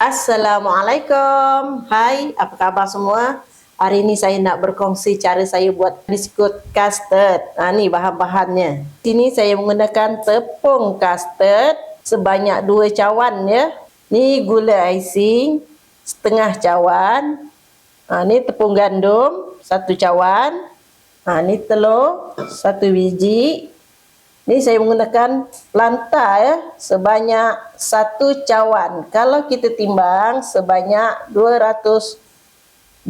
Assalamualaikum. Hai, apa khabar semua? Hari ini saya nak berkongsi cara saya buat biskut custard. Ha, ni bahan-bahannya. Sini saya menggunakan tepung custard sebanyak dua cawan ya. Ni gula icing setengah cawan. Ha, ni tepung gandum satu cawan. Ha, ni telur satu biji. Ini saya menggunakan lantar ya, sebanyak satu cawan. Kalau kita timbang sebanyak 225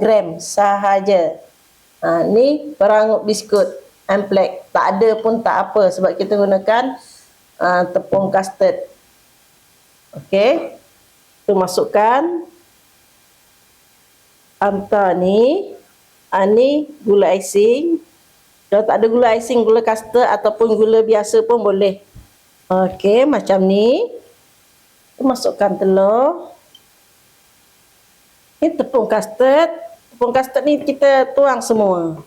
gram sahaja. Ha, ini perangup biskut amplek. Tak ada pun tak apa sebab kita gunakan uh, tepung custard. Okey. Kita masukkan antar ni. Ha, ni gula icing. Kalau tak ada gula icing, gula custard ataupun gula biasa pun boleh. Okey, macam ni. Masukkan telur. Ini tepung custard. Tepung custard ni kita tuang semua.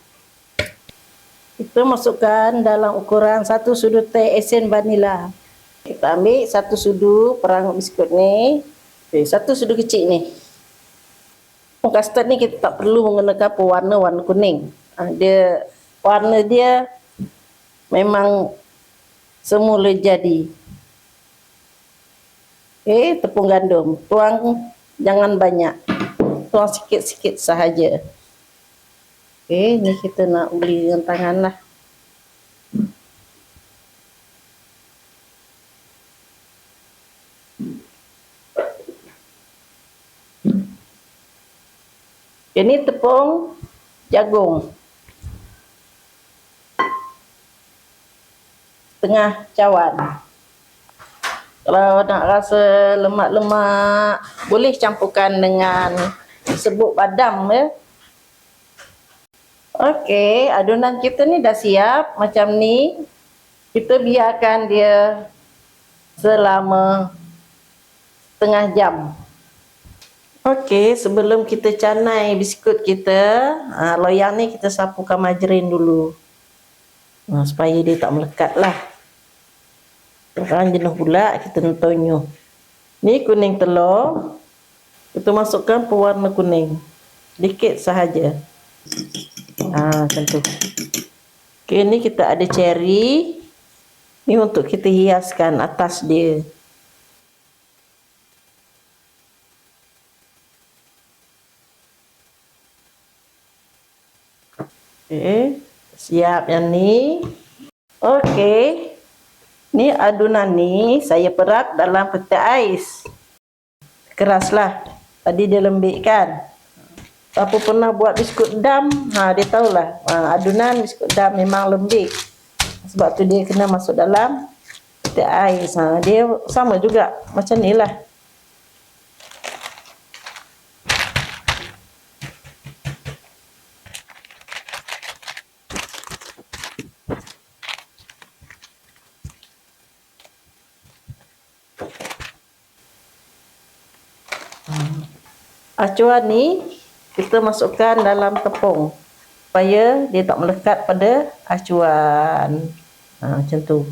Kita masukkan dalam ukuran satu sudu teh esen vanila. Kita ambil satu sudu perang biskut ni. Okay, satu sudu kecil ni. Tepung custard ni kita tak perlu menggunakan pewarna warna kuning. Ha, dia warna dia memang semula jadi. Okey, tepung gandum. Tuang jangan banyak. Tuang sikit-sikit sahaja. Okey, ni kita nak beli dengan tangan lah. Ini tepung jagung. Setengah cawan. Kalau nak rasa lemak-lemak, boleh campurkan dengan sebut badam ya. Okey, adunan kita ni dah siap macam ni. Kita biarkan dia selama setengah jam. Okey, sebelum kita canai biskut kita, ha, loyang ni kita sapukan margarin dulu. Ha, supaya dia tak melekat lah. Sekarang jenuh pula kita tonyo. Ni kuning telur. Kita masukkan pewarna kuning. Dikit sahaja. Ha, macam tu. Okay, ni kita ada cherry. Ni untuk kita hiaskan atas dia. Okay. Siap yang ni. Okay. Ni adunan ni saya perap dalam peti ais. Keraslah. Tadi dia lembik kan. Siapa pernah buat biskut dam, ha, dia tahulah. Ha, adunan biskut dam memang lembik. Sebab tu dia kena masuk dalam peti ais. Ha, dia sama juga macam ni lah. Acuan ni kita masukkan dalam tepung supaya dia tak melekat pada acuan. Ha, macam tu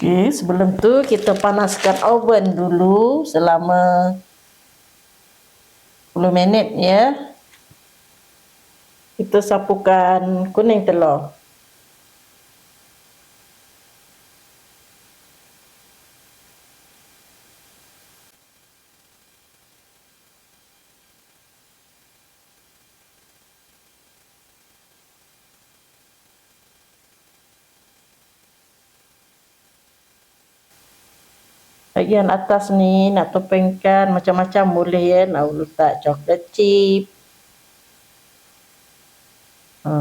Okey, sebelum tu kita panaskan oven dulu selama 10 minit ya. Kita sapukan kuning telur. Bahagian atas ni nak topengkan macam-macam boleh ya nak letak coklat chip. Ha.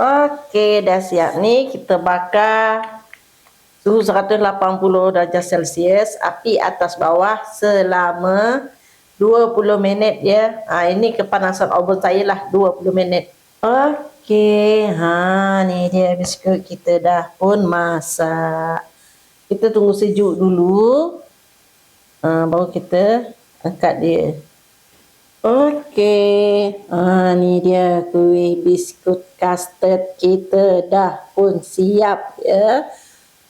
Okey, dah siap ni. Kita bakar Suhu 180 darjah Celsius, api atas bawah selama 20 minit ya. Ha, ini kepanasan oven saya lah 20 minit. Okey, ha ni dia biskut kita dah pun masak. Kita tunggu sejuk dulu. Ha, baru kita angkat dia. Okey, ha, ni dia kuih biskut custard kita dah pun siap ya.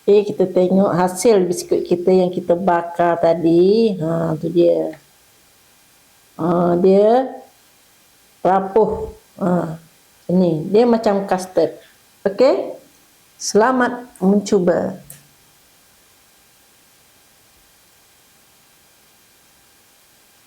Okey, kita tengok hasil biskut kita yang kita bakar tadi. Ha, tu dia. Ha, dia rapuh. Ha, ini dia macam custard. Okey, selamat mencuba.